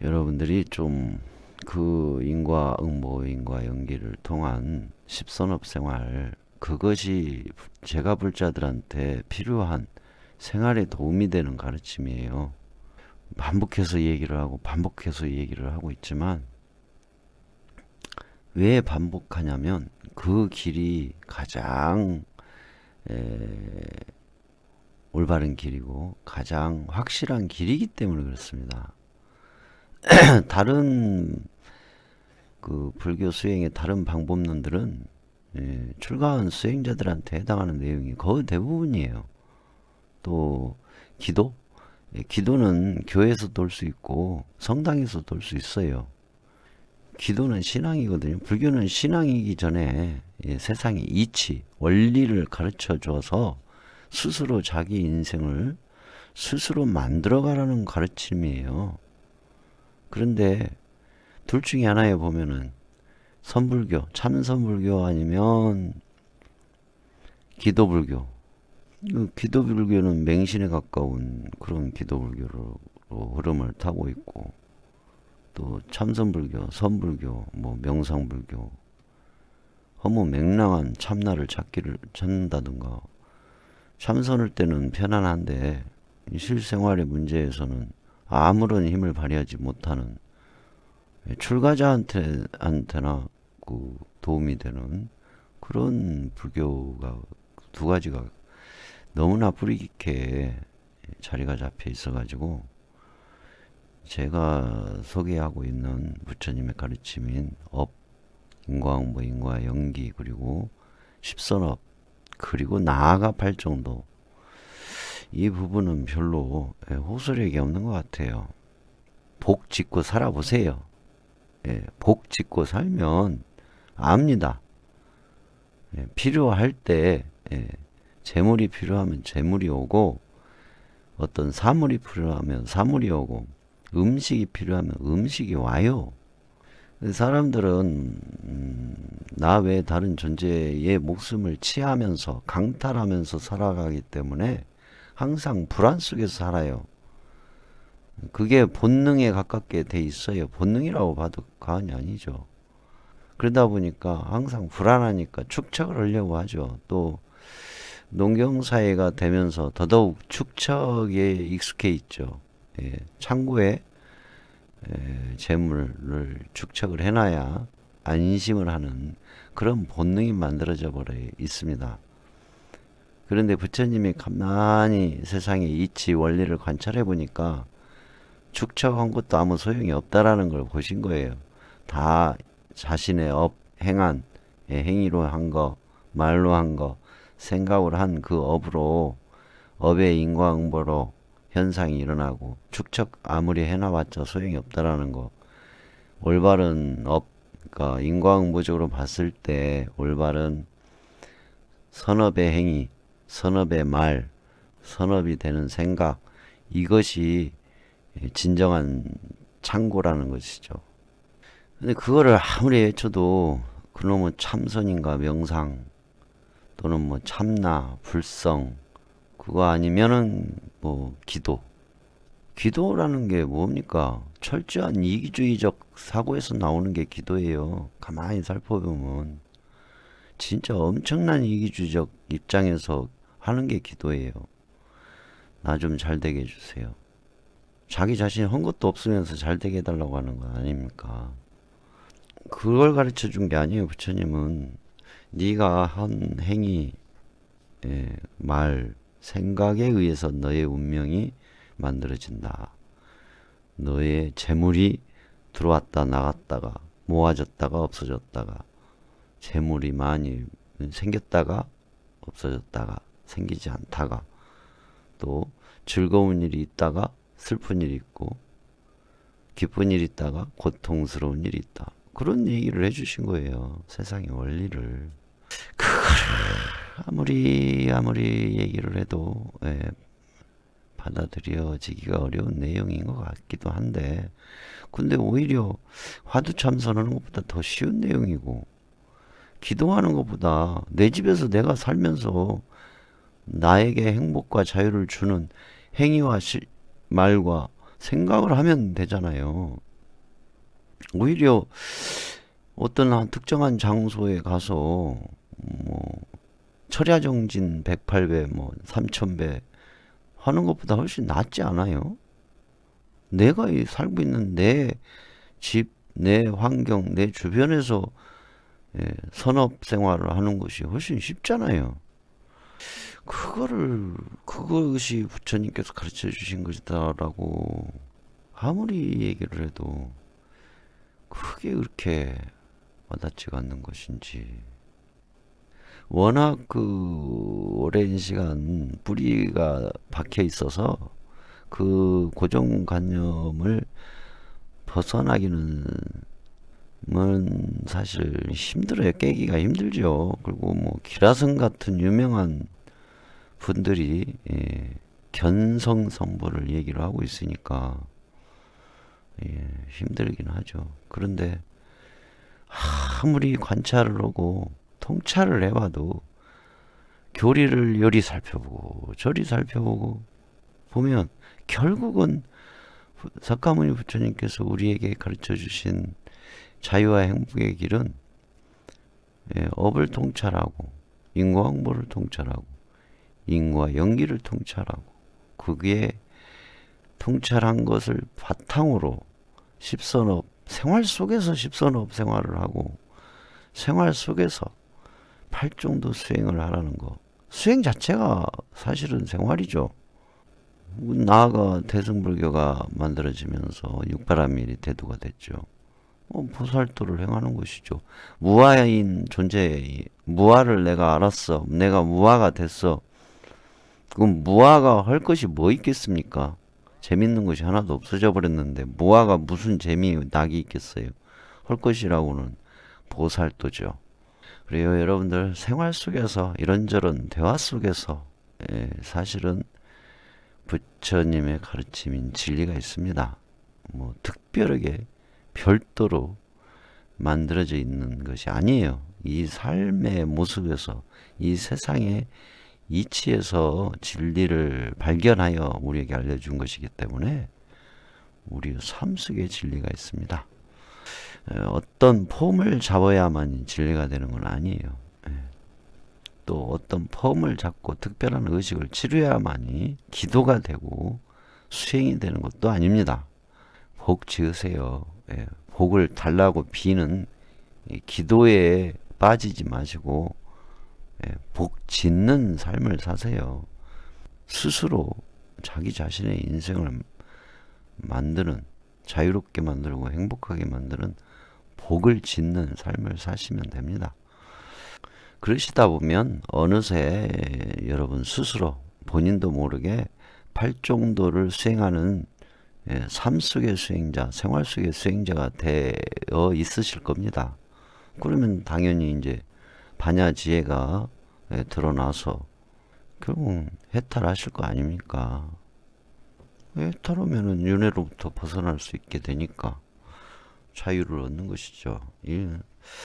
여러분들이 좀 그 인과 응모 인과 연기를 통한 십선업 생활 그것이 제가 불자들한테 필요한 생활에 도움이 되는 가르침이에요. 반복해서 얘기를 하고 반복해서 얘기를 하고 있지만 왜 반복하냐면 그 길이 가장 에, 올바른 길이고 가장 확실한 길이기 때문에 그렇습니다. 다른 그 불교 수행의 다른 방법론들은 예, 출가한 수행자들한테 해당하는 내용이 거의 대부분이에요. 또 기도, 예, 기도는 교회에서 돌 수 있고 성당에서 돌 수 있어요. 기도는 신앙이거든요. 불교는 신앙이기 전에 예, 세상의 이치, 원리를 가르쳐 줘서 스스로 자기 인생을 스스로 만들어가라는 가르침이에요. 그런데 둘 중에 하나에 보면은 선불교, 참선불교 아니면 기도불교. 그 기도불교는 맹신에 가까운 그런 기도불교로 흐름을 타고 있고 또 참선불교, 선불교, 뭐 명상불교 허무 맹랑한 참나를 찾기를 찾는다든가 참선할 때는 편안한데 이 실생활의 문제에서는 아무런 힘을 발휘하지 못하는 출가자한테 한테나 그 도움이 되는 그런 불교가 두 가지가 너무나 뿌리 깊게 자리가 잡혀 있어가지고 제가 소개하고 있는 부처님의 가르침인 업, 인과응보, 인과 연기 그리고 십선업 그리고 나아가 팔정도 이 부분은 별로 예, 호소력이 없는 것 같아요. 복 짓고 살아보세요. 예, 복 짓고 살면 압니다. 예, 필요할 때 예, 재물이 필요하면 재물이 오고 어떤 사물이 필요하면 사물이 오고 음식이 필요하면 음식이 와요. 사람들은 음, 나 외에 다른 존재의 목숨을 취하면서 강탈하면서 살아가기 때문에 항상 불안 속에서 살아요. 그게 본능에 가깝게 돼 있어요. 본능이라고 봐도 과언이 아니죠. 그러다 보니까 항상 불안하니까 축척을 하려고 하죠. 또 농경 사회가 되면서 더더욱 축척에 익숙해 있죠. 예, 창고에 에, 재물을 축척을 해놔야 안심을 하는 그런 본능이 만들어져 버려 있습니다. 그런데 부처님이 가만히 세상의 이치 원리를 관찰해 보니까 축척한 것도 아무 소용이 없다라는 걸 보신 거예요. 다 자신의 업, 행한, 예, 행위로 한 거, 말로 한 거, 생각으로 한 그 업으로 업의 인과응보로 현상이 일어나고 축척 아무리 해놔봤자 소용이 없다라는 거. 올바른 업, 그러니까 인과응보적으로 봤을 때 올바른 선업의 행위, 선업의 말, 선업이 되는 생각 이것이 진정한 창고라는 것이죠. 근데 그거를 아무리 외쳐도 그놈은 참선인가 명상 또는 뭐 참나 불성 그거 아니면은 뭐 기도. 기도라는 게 뭡니까? 철저한 이기주의적 사고에서 나오는 게 기도예요. 가만히 살펴보면. 진짜 엄청난 이기주의적 입장에서 하는 게 기도예요. 나 좀 잘 되게 해주세요. 자기 자신이 한 것도 없으면서 잘 되게 해달라고 하는 거 아닙니까? 그걸 가르쳐 준 게 아니에요 부처님은. 네가 한 행위 예, 말 생각에 의해서 너의 운명이 만들어진다. 너의 재물이 들어왔다 나갔다가 모아졌다가 없어졌다가 재물이 많이 생겼다가 없어졌다가 생기지 않다가 또 즐거운 일이 있다가 슬픈 일이 있고 기쁜 일이 있다가 고통스러운 일이 있다. 그런 얘기를 해주신 거예요. 세상의 원리를. 그거를 아무리 아무리 얘기를 해도 예, 받아들여지기가 어려운 내용인 것 같기도 한데 근데 오히려 화두 참선하는 것보다 더 쉬운 내용이고 기도하는 것보다 내 집에서 내가 살면서 나에게 행복과 자유를 주는 행위와 시, 말과 생각을 하면 되잖아요. 오히려 어떤 한 특정한 장소에 가서 뭐 철야정진 108배 뭐 3000배 하는 것보다 훨씬 낫지 않아요? 내가 이 살고 있는 내 집, 내 환경, 내 주변에서 예, 선업 생활을 하는 것이 훨씬 쉽잖아요. 그거를 그것이 부처님께서 가르쳐 주신 것이다라고 아무리 얘기를 해도 그게 그렇게 와닿지가 않는 것인지 워낙 그 오랜 시간 뿌리가 박혀 있어서 그 고정관념을 벗어나기는 은 사실 힘들어요. 깨기가 힘들죠. 그리고 뭐 기라성 같은 유명한 분들이 예, 견성성보를 얘기를 하고 있으니까 예, 힘들긴 하죠. 그런데 아무리 관찰을 하고 통찰을 해봐도 교리를 요리 살펴보고 저리 살펴보고 보면 결국은 석가모니 부처님께서 우리에게 가르쳐 주신 자유와 행복의 길은 예, 업을 통찰하고 인과응보를 통찰하고 인과 연기를 통찰하고 그게 통찰한 것을 바탕으로 십선업 생활 속에서 십선업 생활을 하고 생활 속에서 팔종도 수행을 하라는 거 수행 자체가 사실은 생활이죠. 나아가 대승불교가 만들어지면서 육바라밀이 대두가 됐죠. 어, 보살도를 행하는 것이죠. 무아인 존재, 무아를 내가 알았어. 내가 무아가 됐어. 그럼 무아가 할 것이 뭐 있겠습니까? 재밌는 것이 하나도 없어져 버렸는데 무아가 무슨 재미 낙이 있겠어요? 할 것이라고는 보살도죠. 그래요, 여러분들 생활 속에서 이런저런 대화 속에서 예, 사실은 부처님의 가르침인 진리가 있습니다. 뭐 특별하게 별도로 만들어져 있는 것이 아니에요. 이 삶의 모습에서 이 세상의 이치에서 진리를 발견하여 우리에게 알려준 것이기 때문에 우리 삶 속에 진리가 있습니다. 에, 어떤 폼을 잡아야만 진리가 되는 건 아니에요. 예. 또 어떤 폼을 잡고 특별한 의식을 치료해야만이 기도가 되고 수행이 되는 것도 아닙니다. 복 지으세요. 예, 복을 달라고 비는 이 기도에 빠지지 마시고 예, 복 짓는 삶을 사세요. 스스로 자기 자신의 인생을 만드는 자유롭게 만들고 행복하게 만드는 복을 짓는 삶을 사시면 됩니다. 그러시다 보면 어느새 여러분 스스로 본인도 모르게 팔종도를 수행하는 예, 삶 속의 수행자, 생활 속의 수행자가 되어 있으실 겁니다. 그러면 당연히 이제 반야 지혜가 예, 드러나서 결국 해탈하실 거 아닙니까? 해탈하면은 윤회로부터 벗어날 수 있게 되니까 자유를 얻는 것이죠. 예.